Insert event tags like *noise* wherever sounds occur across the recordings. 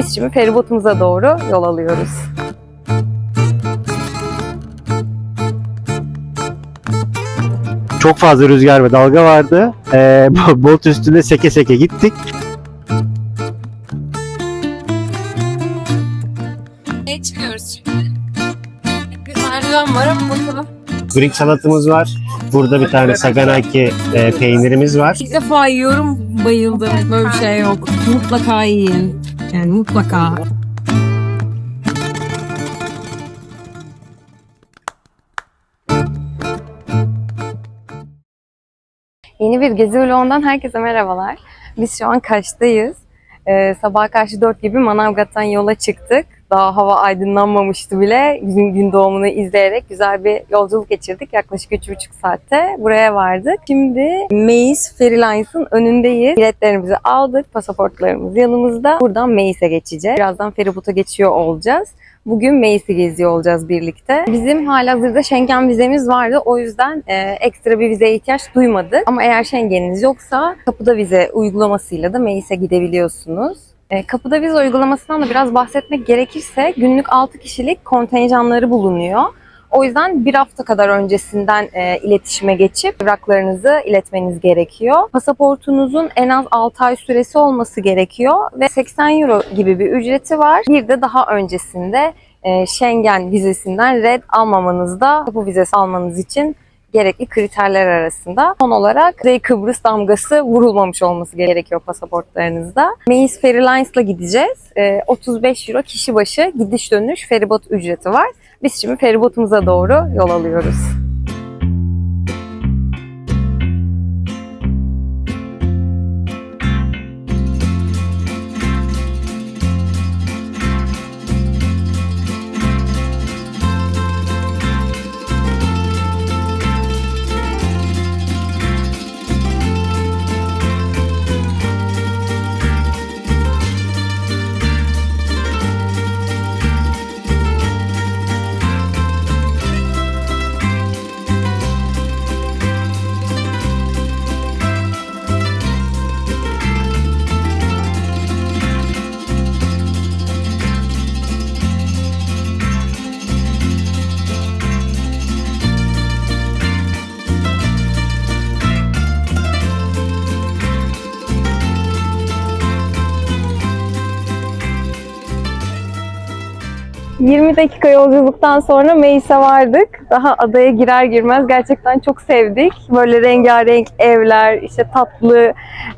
Biz şimdi feribotumuza doğru yol alıyoruz. Çok fazla rüzgar ve dalga vardı. Ee, *laughs* bot üstünde seke seke gittik. Ne çıkıyoruz şimdi? Bir merdiven var ama bakalım. Greek salatımız var. Burada bir tane saganaki e, peynirimiz var. İlk defa yiyorum, bayıldım. Böyle bir şey yok. Mutlaka yiyin. Yani mutlaka. Yeni bir gezi vlogundan herkese merhabalar. Biz şu an Kaş'tayız. Ee, sabah karşı 4 gibi Manavgat'tan yola çıktık. Daha hava aydınlanmamıştı bile. Gün, gün doğumunu izleyerek güzel bir yolculuk geçirdik. Yaklaşık 3,5 saatte buraya vardık. Şimdi Meis Ferry önündeyiz. Biletlerimizi aldık. Pasaportlarımız yanımızda. Buradan Meis'e geçeceğiz. Birazdan feribota geçiyor olacağız. Bugün Meis'i geziyor olacağız birlikte. Bizim halihazırda Schengen vizemiz vardı. O yüzden e, ekstra bir vizeye ihtiyaç duymadık. Ama eğer Schengen'iniz yoksa kapıda vize uygulamasıyla da Meis'e gidebiliyorsunuz. E, kapıda vize uygulamasından da biraz bahsetmek gerekirse günlük 6 kişilik kontenjanları bulunuyor. O yüzden bir hafta kadar öncesinden e, iletişime geçip evraklarınızı iletmeniz gerekiyor. Pasaportunuzun en az 6 ay süresi olması gerekiyor ve 80 euro gibi bir ücreti var. Bir de daha öncesinde e, Schengen vizesinden red almamanızda kapı vizesi almanız için gerekli kriterler arasında. Son olarak Kuzey Kıbrıs damgası vurulmamış olması gerekiyor pasaportlarınızda. Meis Ferry Lines'la gideceğiz. E, 35 euro kişi başı gidiş dönüş feribot ücreti var. Biz şimdi feribotumuza doğru yol alıyoruz. ...20 dakika yolculuktan sonra Meis'e vardık. Daha adaya girer girmez gerçekten çok sevdik. Böyle rengarenk evler, işte tatlı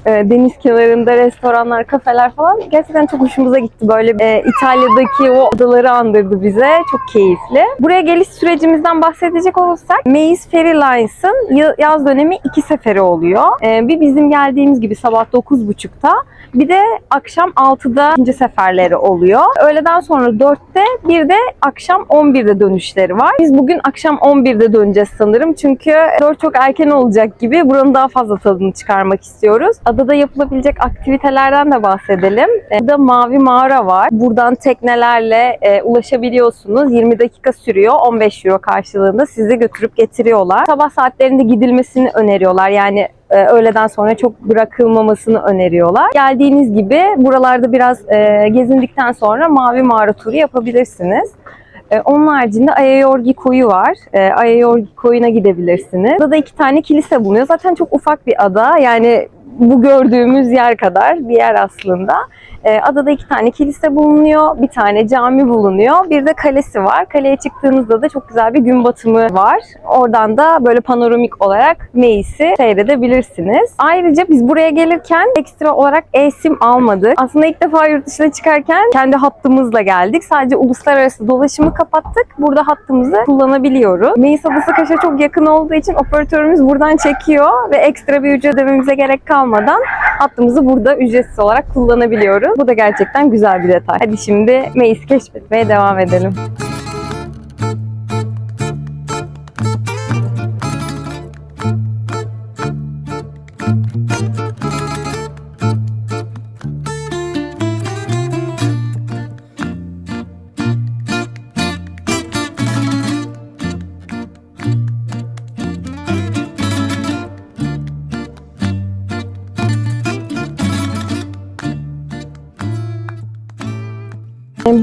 e, deniz kenarında restoranlar, kafeler falan gerçekten çok hoşumuza gitti. Böyle e, İtalya'daki o adaları andırdı bize. Çok keyifli. Buraya geliş sürecimizden bahsedecek olursak Meis Ferry Lines'ın ya- yaz dönemi iki seferi oluyor. E, bir bizim geldiğimiz gibi sabah 9.30'da bir de akşam 6'da ikinci seferleri oluyor. Öğleden sonra 4'te bir de akşam 11'de dönüşleri var. Biz bugün akşam 11'de döneceğiz sanırım. Çünkü 4 çok erken olacak gibi buranın daha fazla tadını çıkarmak istiyoruz. Adada yapılabilecek aktivitelerden de bahsedelim. E, Burada Mavi Mağara var. Buradan teknelerle e, ulaşabiliyorsunuz. 20 dakika sürüyor. 15 euro karşılığında sizi götürüp getiriyorlar. Sabah saatlerinde gidilmesini öneriyorlar. Yani e, öğleden sonra çok bırakılmamasını öneriyorlar. Geldiğiniz gibi buralarda biraz e, gezindikten sonra Mavi Mağara turu yapabilirsiniz. E, onun haricinde Ayayorgi koyu var. E, Ayayorgi koyuna gidebilirsiniz. Burada iki tane kilise bulunuyor. Zaten çok ufak bir ada. Yani bu gördüğümüz yer kadar bir yer aslında. E, adada iki tane kilise bulunuyor, bir tane cami bulunuyor, bir de kalesi var. Kaleye çıktığınızda da çok güzel bir gün batımı var. Oradan da böyle panoramik olarak Meis'i seyredebilirsiniz. Ayrıca biz buraya gelirken ekstra olarak e-sim almadık. Aslında ilk defa yurt dışına çıkarken kendi hattımızla geldik. Sadece uluslararası dolaşımı kapattık. Burada hattımızı kullanabiliyoruz. Meis Adası Kaş'a çok yakın olduğu için operatörümüz buradan çekiyor ve ekstra bir ücret ödememize gerek kalmadan hattımızı burada ücretsiz olarak kullanabiliyoruz. Bu da gerçekten güzel bir detay. Hadi şimdi Meis'i keşfetmeye devam edelim.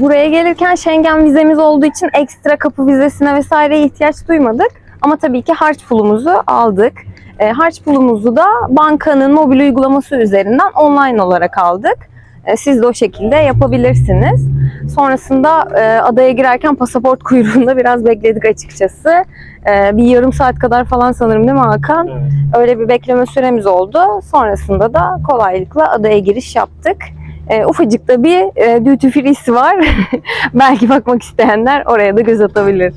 Buraya gelirken Schengen vizemiz olduğu için ekstra kapı vizesine vesaireye ihtiyaç duymadık. Ama tabii ki harç pulumuzu aldık. E, harç pulumuzu da bankanın mobil uygulaması üzerinden online olarak aldık. E, siz de o şekilde yapabilirsiniz. Sonrasında e, adaya girerken pasaport *laughs* kuyruğunda biraz bekledik açıkçası. E, bir yarım saat kadar falan sanırım değil mi Hakan? Öyle bir bekleme süremiz oldu. Sonrasında da kolaylıkla adaya giriş yaptık. E, ufacık da bir e, duty free'si var. *laughs* Belki bakmak isteyenler oraya da göz atabilir.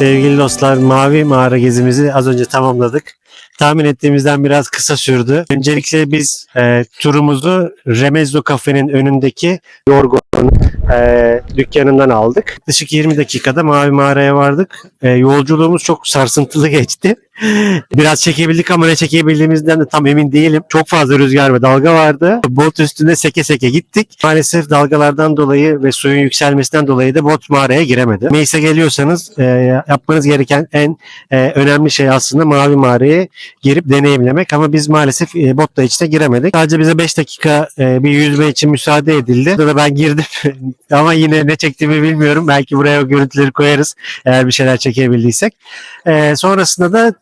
Sevgili dostlar Mavi Mağara gezimizi az önce tamamladık. Tahmin ettiğimizden biraz kısa sürdü. Öncelikle biz e, turumuzu Remezzo Cafe'nin önündeki Yorgo'nun e, dükkanından aldık. Yaklaşık 20 dakikada Mavi Mağara'ya vardık. E, yolculuğumuz çok sarsıntılı *laughs* geçti. Biraz çekebildik ama ne çekebildiğimizden de tam emin değilim. Çok fazla rüzgar ve dalga vardı. Bot üstünde seke seke gittik. Maalesef dalgalardan dolayı ve suyun yükselmesinden dolayı da bot mağaraya giremedi. Neyse geliyorsanız e, yapmanız gereken en e, önemli şey aslında mavi mağarayı girip deneyimlemek ama biz maalesef e, botla içine giremedik. Sadece bize 5 dakika e, bir yüzme için müsaade edildi. Burada da ben girdim *laughs* ama yine ne çektiğimi bilmiyorum. Belki buraya o görüntüleri koyarız eğer bir şeyler çekebildiysek. E, sonrasında da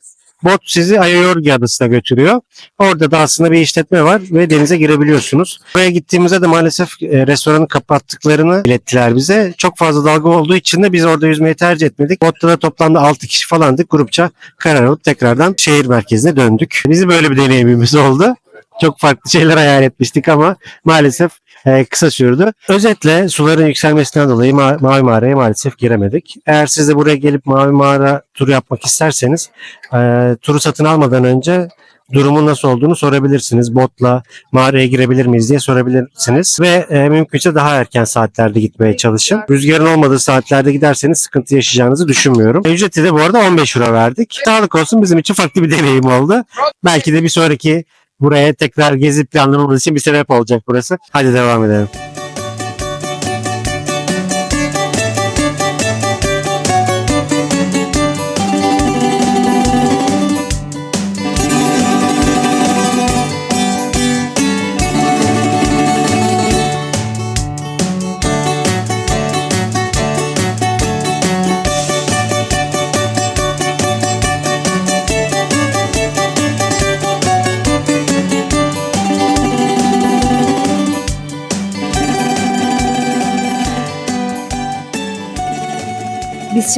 Bot sizi Ayayorgi adasına götürüyor. Orada da aslında bir işletme var ve denize girebiliyorsunuz. Buraya gittiğimizde de maalesef e, restoranı kapattıklarını ilettiler bize. Çok fazla dalga olduğu için de biz orada yüzmeyi tercih etmedik. Botta da toplamda 6 kişi falandık. Grupça karar alıp tekrardan şehir merkezine döndük. Bizim böyle bir deneyimimiz oldu. Çok farklı şeyler hayal etmiştik ama maalesef e, kısa sürdü. Özetle suların yükselmesinden dolayı Ma- Mavi Mağara'ya maalesef giremedik. Eğer siz de buraya gelip Mavi Mağara turu yapmak isterseniz e, turu satın almadan önce durumun nasıl olduğunu sorabilirsiniz. Botla mağaraya girebilir miyiz diye sorabilirsiniz. Ve e, mümkünse daha erken saatlerde gitmeye çalışın. Rüzgarın olmadığı saatlerde giderseniz sıkıntı yaşayacağınızı düşünmüyorum. Ücreti de bu arada 15 euro verdik. Sağlık olsun bizim için farklı bir deneyim oldu. Belki de bir sonraki buraya tekrar gezip planlamamız için bir sebep olacak burası. Hadi devam edelim.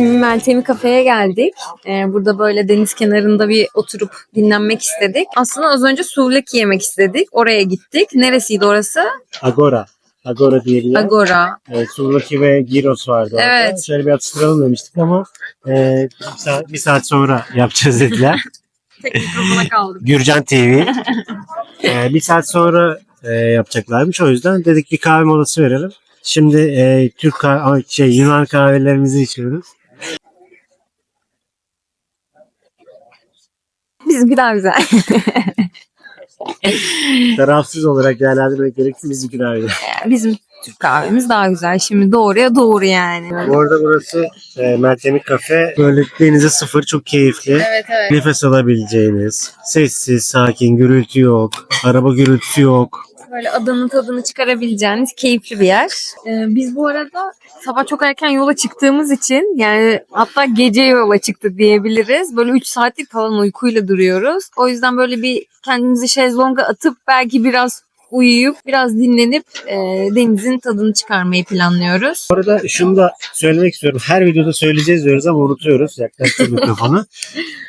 Şimdi Meltem'i kafeye geldik. Ee, burada böyle deniz kenarında bir oturup dinlenmek istedik. Aslında az önce suvlaki yemek istedik. Oraya gittik. Neresiydi orası? Agora. Agora diye bir yer. Agora. Evet, Sulaki ve Giros vardı orada. Evet. Şöyle bir atıştıralım demiştik ama e, bir, saat, bir saat sonra yapacağız dediler. *laughs* Tek mikrofona kaldık. Gürcan TV. *laughs* e, bir saat sonra e, yapacaklarmış. O yüzden dedik bir kahve molası verelim. Şimdi e, Türk kah- şey Yunan kahvelerimizi içiyoruz. Bizimki daha güzel. *laughs* Tarafsız olarak değerlendirmek gerekirse biz iki kahve. Bizim Türk kahvemiz daha güzel. Şimdi doğruya doğru yani. Bu arada burası e, Meltemik Kafe. Böyle denize sıfır çok keyifli. Evet evet. Nefes alabileceğiniz, sessiz, sakin, gürültü yok, araba gürültüsü yok. Böyle adanın tadını çıkarabileceğiniz keyifli bir yer. Ee, biz bu arada sabah çok erken yola çıktığımız için yani hatta gece yola çıktık diyebiliriz. Böyle 3 saatlik falan uykuyla duruyoruz. O yüzden böyle bir kendimizi şezlonga atıp belki biraz uyuyup biraz dinlenip e, denizin tadını çıkarmayı planlıyoruz. Bu arada şunu da söylemek istiyorum. Her videoda söyleyeceğiz diyoruz ama unutuyoruz. Yaklaşık *laughs* mikrofonu.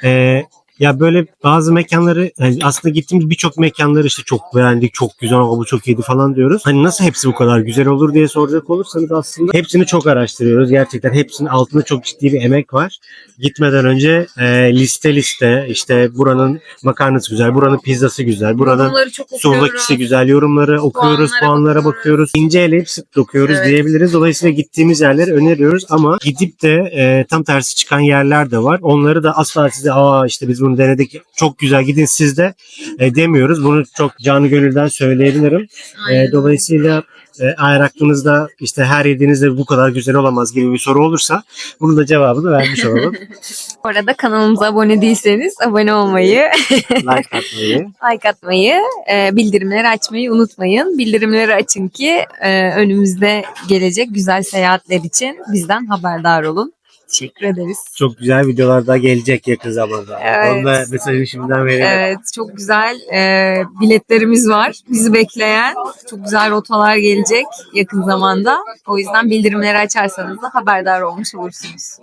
Ee, ya böyle bazı mekanları yani aslında gittiğimiz birçok mekanları işte çok beğendik, çok güzel ama bu çok iyiydi falan diyoruz. Hani nasıl hepsi bu kadar güzel olur diye soracak olursanız aslında hepsini çok araştırıyoruz. Gerçekten hepsinin altında çok ciddi bir emek var. Gitmeden önce e, liste liste işte buranın makarnası güzel, buranın pizzası güzel, buranın. Suvakisi güzel yorumları okuyoruz, Puanlara puanlara bakıyoruz. bakıyoruz. İnce eleyip sık dokuyoruz Evet. diyebiliriz. Dolayısıyla gittiğimiz yerleri öneriyoruz ama gidip de e, tam tersi çıkan yerler de var. Onları da asla size aa işte biz bunu denedik çok güzel gidin siz de e, demiyoruz. Bunu çok canı gönülden söyleyebilirim. E, dolayısıyla e, eğer aklınızda işte her yediğinizde bu kadar güzel olamaz gibi bir soru olursa bunun da cevabını vermiş olalım. *laughs* Bu arada kanalımıza abone değilseniz abone olmayı, *laughs* like atmayı. like atmayı, e, bildirimleri açmayı unutmayın. Bildirimleri açın ki e, önümüzde gelecek güzel seyahatler için bizden haberdar olun. Teşekkür ederiz. Çok güzel videolar daha gelecek yakın zamanda. Evet. Onu da mesajını şimdiden verelim. Evet, çok güzel e, biletlerimiz var. Bizi bekleyen çok güzel rotalar gelecek yakın zamanda. O yüzden bildirimleri açarsanız da haberdar olmuş olursunuz.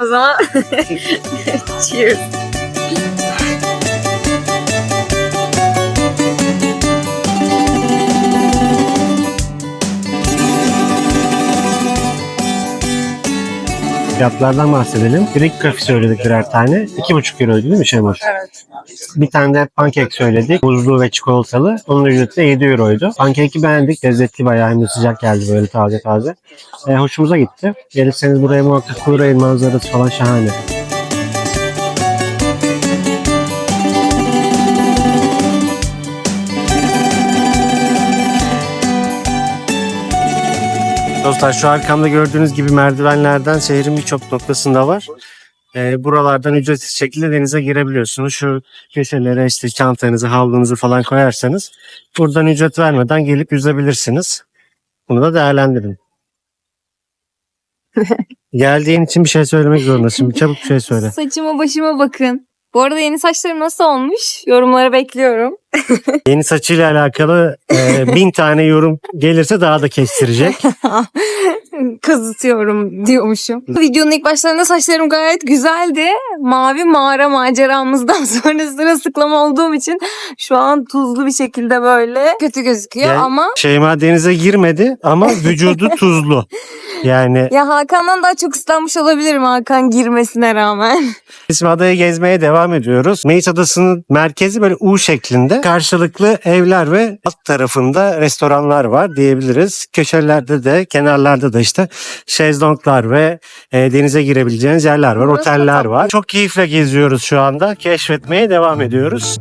O zaman *laughs* cheers. Fiyatlardan bahsedelim. Greek coffee söyledik birer tane. 2,5 euroydu değil mi Şemur? Evet. Bir tane de pankek söyledik. Buzlu ve çikolatalı. Onun ücreti de 7 euroydu. Pankeki beğendik. Lezzetli bayağı hem de sıcak geldi böyle taze taze. E, hoşumuza gitti. Gelirseniz buraya muhakkak uğrayın. Manzarası falan şahane. Dostlar şu arkamda gördüğünüz gibi merdivenlerden şehrin birçok noktasında var. Ee, buralardan ücretsiz şekilde denize girebiliyorsunuz. Şu köşelere işte çantanızı, havlunuzu falan koyarsanız buradan ücret vermeden gelip yüzebilirsiniz. Bunu da değerlendirin. *laughs* Geldiğin için bir şey söylemek zorundasın. Çabuk bir şey söyle. Saçıma başıma bakın. Bu arada yeni saçlarım nasıl olmuş? Yorumlara bekliyorum. *laughs* Yeni saçıyla alakalı e, bin tane yorum gelirse daha da kestirecek. *laughs* Kazıtıyorum diyormuşum. Videonun ilk başlarında saçlarım gayet güzeldi. Mavi mağara maceramızdan *laughs* sonra sırılsıklam olduğum için şu an tuzlu bir şekilde böyle kötü gözüküyor Yani- ama Şeyma denize girmedi ama vücudu tuzlu. Yani ya Hakan'dan daha çok ıslanmış olabilirim Hakan girmesine rağmen. *laughs* Bizim adayı gezmeye devam ediyoruz. Meis Adası'nın merkezi böyle U şeklinde. Karşılıklı evler ve alt tarafında restoranlar var diyebiliriz. Köşelerde de kenarlarda da işte şezlonglar ve e, denize girebileceğiniz yerler var. Burası Oteller var. Çok keyifle geziyoruz şu anda. Keşfetmeye devam ediyoruz.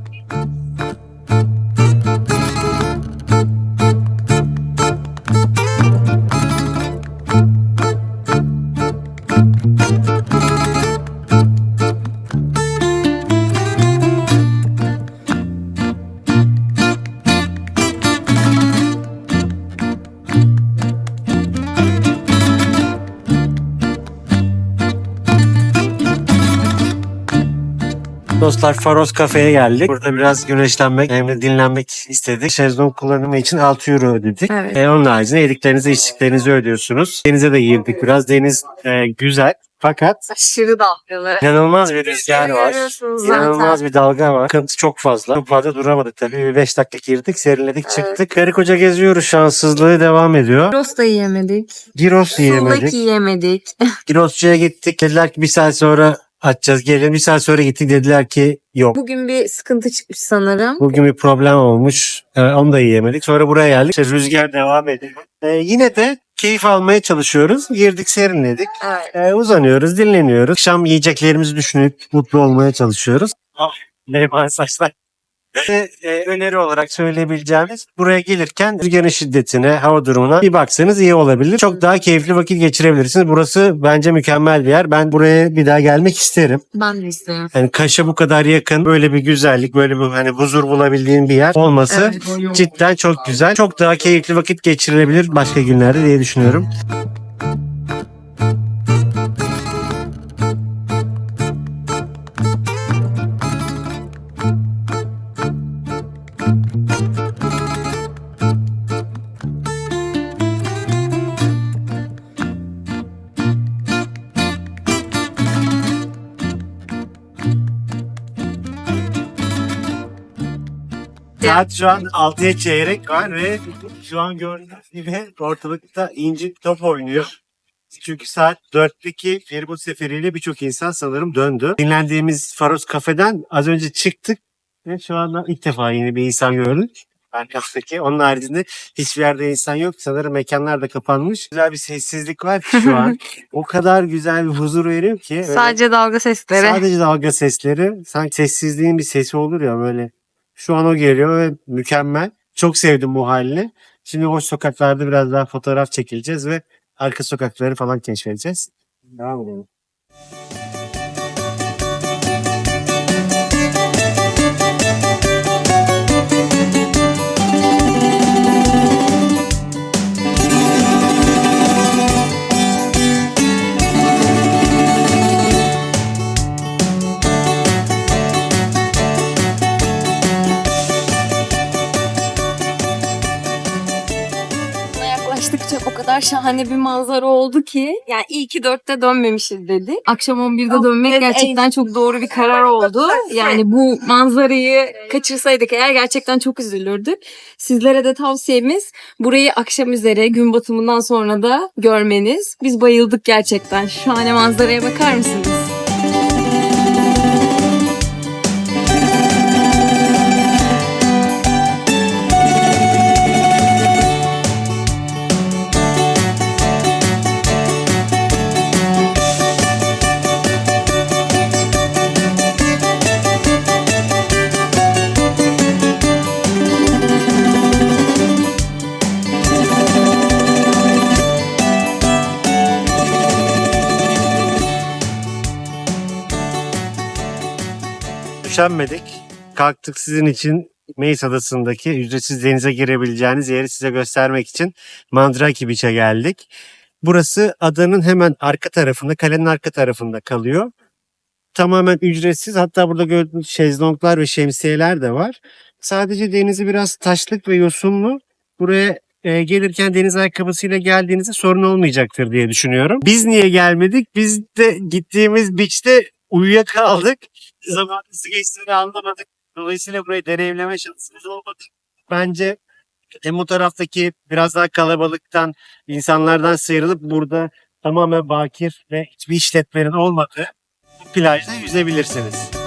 Dostlar Faros Kafe'ye geldik. Burada biraz güneşlenmek hem de dinlenmek istedik. Şezlong kullanımı için 6 euro ödedik. Evet. E, onun haricinde yediklerinizi içtiklerinizi ödüyorsunuz. Denize de girdik biraz. Deniz e, güzel fakat Aşırı dalgalı. inanılmaz bir rüzgar var. Zaten. İnanılmaz bir dalga var. Akıntı çok fazla. Çok fazla duramadık tabii. Bir 5 dakika girdik, serinledik, çıktık. Karı koca geziyoruz. Şanssızlığı devam ediyor. Rost da yiyemedik. Giros Sulak yiyemedik. yiyemedik. Girosçu'ya gittik. Dediler ki bir saat sonra açacağız. Gelin bir saat sonra gittik. Dediler ki yok. Bugün bir sıkıntı çıkmış sanırım. Bugün bir problem olmuş. Ee, onu da yiyemedik. Sonra buraya geldik. İşte rüzgar devam ediyor. Ee, yine de keyif almaya çalışıyoruz. Girdik serinledik. Evet. Ee, uzanıyoruz, dinleniyoruz. Akşam yiyeceklerimizi düşünüp mutlu olmaya çalışıyoruz. Ah, Leyman saçlar. Ve e, öneri olarak söyleyebileceğimiz buraya gelirken rüzgarın şiddetine, hava durumuna bir baksanız iyi olabilir. Çok daha keyifli vakit geçirebilirsiniz. Burası bence mükemmel bir yer. Ben buraya bir daha gelmek isterim. Ben de istiyorum. Yani Kaş'a bu kadar yakın böyle bir güzellik, böyle bir hani huzur bulabildiğin bir yer olması cidden çok güzel. Çok daha keyifli vakit geçirilebilir başka günlerde diye düşünüyorum. Saat şu an 6'ya çeyrek var ve şu an gördüğünüz gibi ortalıkta inci top oynuyor. Çünkü saat 4'teki feribot seferiyle birçok insan sanırım döndü. Dinlendiğimiz Faros kafeden az önce çıktık ve şu anda ilk defa yeni bir insan gördük. Arkamdaki. Onun haricinde hiçbir yerde insan yok. Sanırım mekanlar da kapanmış. Güzel bir sessizlik var ki şu an. *laughs* o kadar güzel bir huzur veriyor ki. Sadece dalga sesleri. Sadece dalga sesleri. Sanki sessizliğin bir sesi olur ya böyle. Şu an o geliyor ve mükemmel. Çok sevdim bu halini. Şimdi hoş sokaklarda biraz daha fotoğraf çekileceğiz ve arka sokakları falan keşfedeceğiz. Devam edelim. Kadar şahane bir manzara oldu ki yani iyi ki dörtte dönmemişiz dedik. Akşam 11'de dönmek gerçekten çok doğru bir karar oldu. Yani bu manzarayı kaçırsaydık eğer gerçekten çok üzülürdük. Sizlere de tavsiyemiz burayı akşam üzere gün batımından sonra da görmeniz. Biz bayıldık gerçekten. Şahane manzaraya bakar mısınız? Üşenmedik. Kalktık sizin için Meis Adası'ndaki ücretsiz denize girebileceğiniz yeri size göstermek için Mandraki Beach'e geldik. Burası adanın hemen arka tarafında, kalenin arka tarafında kalıyor. Tamamen ücretsiz. Hatta burada gördüğünüz şezlonglar ve şemsiyeler de var. Sadece denizi biraz taşlık ve yosunlu. Buraya e, gelirken deniz ayakkabısıyla geldiğinizde sorun olmayacaktır diye düşünüyorum. Biz niye gelmedik? Biz de gittiğimiz beach'te uyuyakaldık. Zaman geçtiğini anlamadık. Dolayısıyla burayı deneyimleme şansımız olmadı. Bence hem o taraftaki biraz daha kalabalıktan, insanlardan sıyrılıp burada tamamen bakir ve hiçbir işletmenin olmadığı bu plajda yüzebilirsiniz.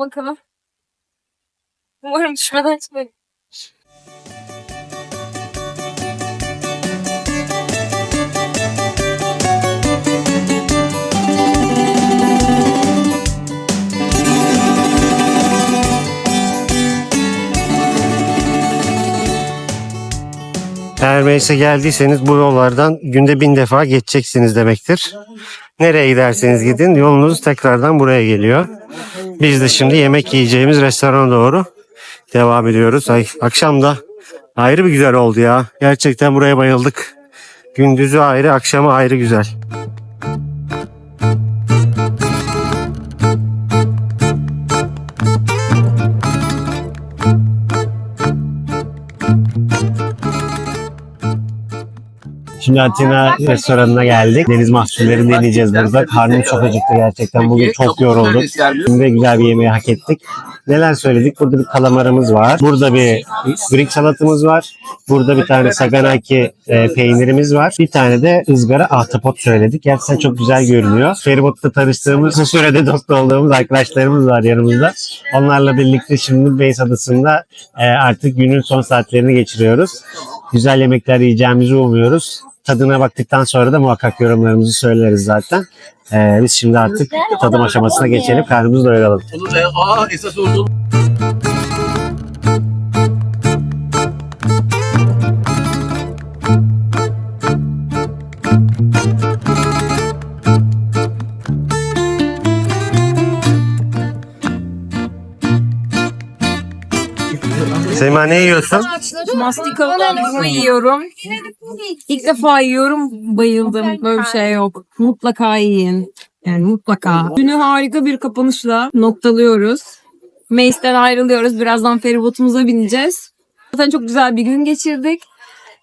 Bakalım. Umarım düşmeden çıkarım. Eğer Meis'e geldiyseniz bu yollardan günde bin defa geçeceksiniz demektir. Nereye giderseniz gidin yolunuz tekrardan buraya geliyor. Biz de şimdi yemek yiyeceğimiz restorana doğru devam ediyoruz. Ay, akşam da ayrı bir güzel oldu ya. Gerçekten buraya bayıldık. Gündüzü ayrı, akşamı ayrı güzel. Şimdi Atina restoranına geldik. Deniz mahsullerini deneyeceğiz burada. Karnım çok acıktı gerçekten. Bugün çok yorulduk. Şimdi güzel bir yemeği hak ettik. Neler söyledik? Burada bir kalamarımız var. Burada bir Greek salatamız var. Burada bir tane saganaki e, peynirimiz var. Bir tane de ızgara ahtapot söyledik. Gerçekten çok güzel görünüyor. Feribot'ta tanıştığımız, kısa sürede dost olduğumuz arkadaşlarımız var yanımızda. Onlarla birlikte şimdi Beys Adası'nda e, artık günün son saatlerini geçiriyoruz. Güzel yemekler yiyeceğimizi umuyoruz. Tadına baktıktan sonra da muhakkak yorumlarımızı söyleriz zaten. E, biz şimdi artık tadım aşamasına geçelim. Karnımızı doyuralım. Onu da aa esas oldu. Seyma ne yiyorsun? Mastika dondurma yiyorum. İlk defa yiyorum. Bayıldım. Böyle bir şey yok. Mutlaka yiyin. Yani mutlaka. Günü harika bir kapanışla noktalıyoruz. Mace'den ayrılıyoruz. Birazdan feribotumuza bineceğiz. Zaten çok güzel bir gün geçirdik.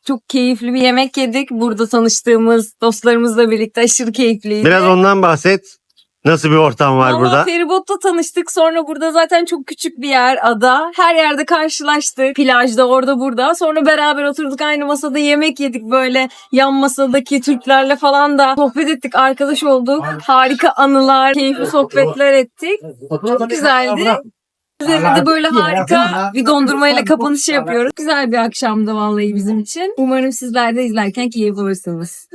Çok keyifli bir yemek yedik. Burada tanıştığımız dostlarımızla birlikte aşırı keyifliydi. Biraz ondan bahset. Nasıl bir ortam var Valla burada? Feribot'ta tanıştık. Sonra burada zaten çok küçük bir yer, ada. Her yerde karşılaştık. Plajda, orada, burada. Sonra beraber oturduk aynı masada yemek yedik. Böyle yan masadaki Türklerle falan da sohbet ettik. Arkadaş olduk. Harika anılar, keyifli sohbetler ettik. Çok güzeldi. Üzerinde de böyle harika *laughs* bir dondurmayla kapanışı yapıyoruz. Güzel bir akşamdı vallahi bizim için. Umarım sizler de izlerken keyif alırsınız.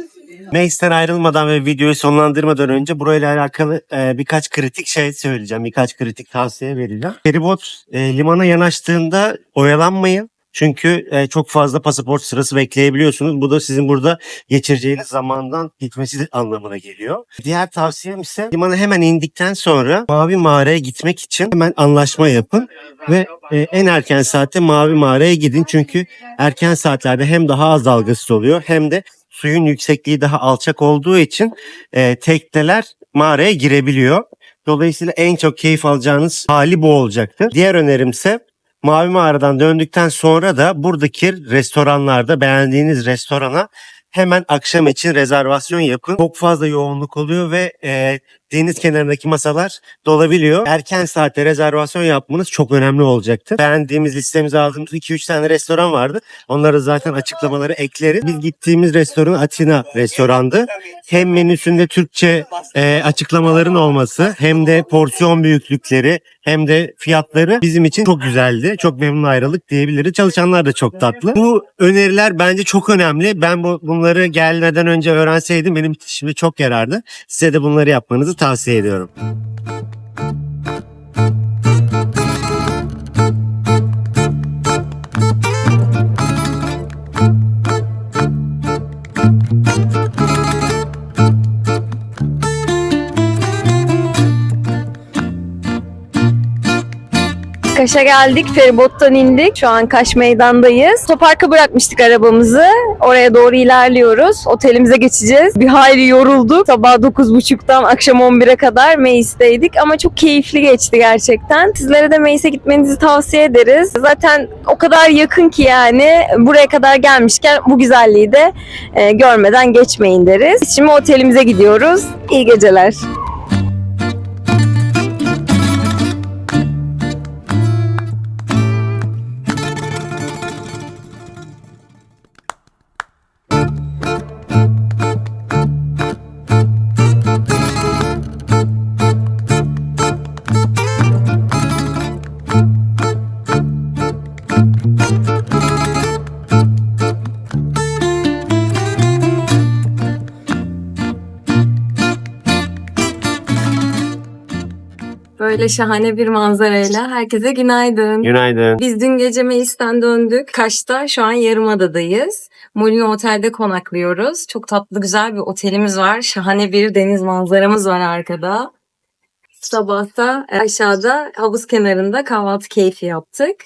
Mace'den ayrılmadan ve videoyu sonlandırmadan önce burayla alakalı e, birkaç kritik şey söyleyeceğim. Birkaç kritik tavsiye vereceğim. Feribot e, limana yanaştığında oyalanmayın. Çünkü e, çok fazla pasaport sırası bekleyebiliyorsunuz. Bu da sizin burada geçireceğiniz zamandan gitmesi anlamına geliyor. Diğer tavsiyem ise limana hemen indikten sonra Mavi Mağara'ya gitmek için hemen anlaşma yapın ve e, en erken saatte Mavi Mağara'ya gidin. Çünkü erken saatlerde hem daha az dalgasız oluyor hem de suyun yüksekliği daha alçak olduğu için e, tekneler mağaraya girebiliyor. Dolayısıyla en çok keyif alacağınız hali bu olacaktır. Diğer önerimse Mavi Mağara'dan döndükten sonra da buradaki restoranlarda beğendiğiniz restorana hemen akşam için rezervasyon yapın. Çok fazla yoğunluk oluyor ve e, deniz kenarındaki masalar dolabiliyor. Erken saatte rezervasyon yapmanız çok önemli olacaktır. Beğendiğimiz listemize aldığımız 2-3 tane restoran vardı. Onları zaten açıklamaları ekleriz. Biz gittiğimiz restoran Atina restorandı. Hem menüsünde Türkçe e, açıklamaların olması hem de porsiyon büyüklükleri hem de fiyatları bizim için çok güzeldi. Çok memnun ayrılık diyebiliriz. Çalışanlar da çok tatlı. Bu öneriler bence çok önemli. Ben bu, bunları gelmeden önce öğrenseydim benim şimdi çok yarardı. Size de bunları yapmanızı tavsiye ediyorum. Kaş'a geldik, feribottan indik. Şu an Kaş meydandayız. Otoparka bırakmıştık arabamızı. Oraya doğru ilerliyoruz. Otelimize geçeceğiz. Bir hayli yorulduk. Sabah 9.30'dan akşam 11'e kadar Meis'teydik ama çok keyifli geçti gerçekten. Sizlere de Meis'e gitmenizi tavsiye ederiz. Zaten o kadar yakın ki yani buraya kadar gelmişken bu güzelliği de e, görmeden geçmeyin deriz. Şimdi otelimize gidiyoruz. İyi geceler. Böyle şahane bir manzarayla herkese günaydın. Günaydın. Biz dün gece Meis'ten döndük. Kaş'ta şu an Yarımada'dayız. Molino Otel'de konaklıyoruz. Çok tatlı güzel bir otelimiz var. Şahane bir deniz manzaramız var arkada. Sabahta aşağıda havuz kenarında kahvaltı keyfi yaptık.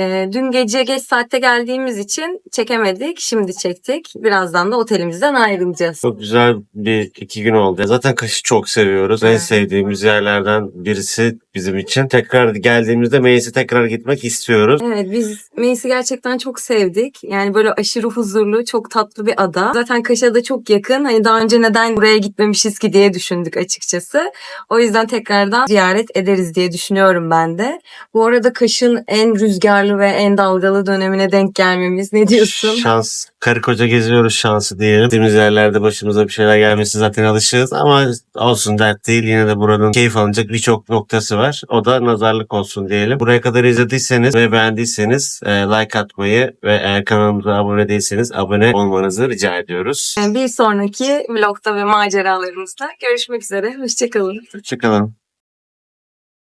Ee, dün gece geç saatte geldiğimiz için çekemedik. Şimdi çektik. Birazdan da otelimizden ayrılacağız. Çok güzel bir iki gün oldu. Zaten Kaş'ı çok seviyoruz. En Evet. sevdiğimiz yerlerden birisi bizim için. Tekrar geldiğimizde Meis'e tekrar gitmek istiyoruz. Evet biz Meis'i gerçekten çok sevdik. Yani böyle aşırı huzurlu, çok tatlı bir ada. Zaten Kaş'a da çok yakın. Hani daha önce neden buraya gitmemişiz ki diye düşündük açıkçası. O yüzden tekrardan ziyaret ederiz diye düşünüyorum ben de. Bu arada Kaş'ın en rüzgarlı ve en dalgalı dönemine denk gelmemiz. Ne diyorsun? Şans. Karı koca geziyoruz şansı diyelim. Gittiğimiz yerlerde başımıza bir şeyler gelmesi zaten alışığız ama olsun dert değil. Yine de buranın keyif alınacak birçok noktası var. O da nazarlık olsun diyelim. Buraya kadar izlediyseniz ve beğendiyseniz e, like atmayı ve eğer kanalımıza abone değilseniz abone olmanızı rica ediyoruz. Bir sonraki vlogda ve maceralarımızda görüşmek üzere. Hoşçakalın. Hoşçakalın.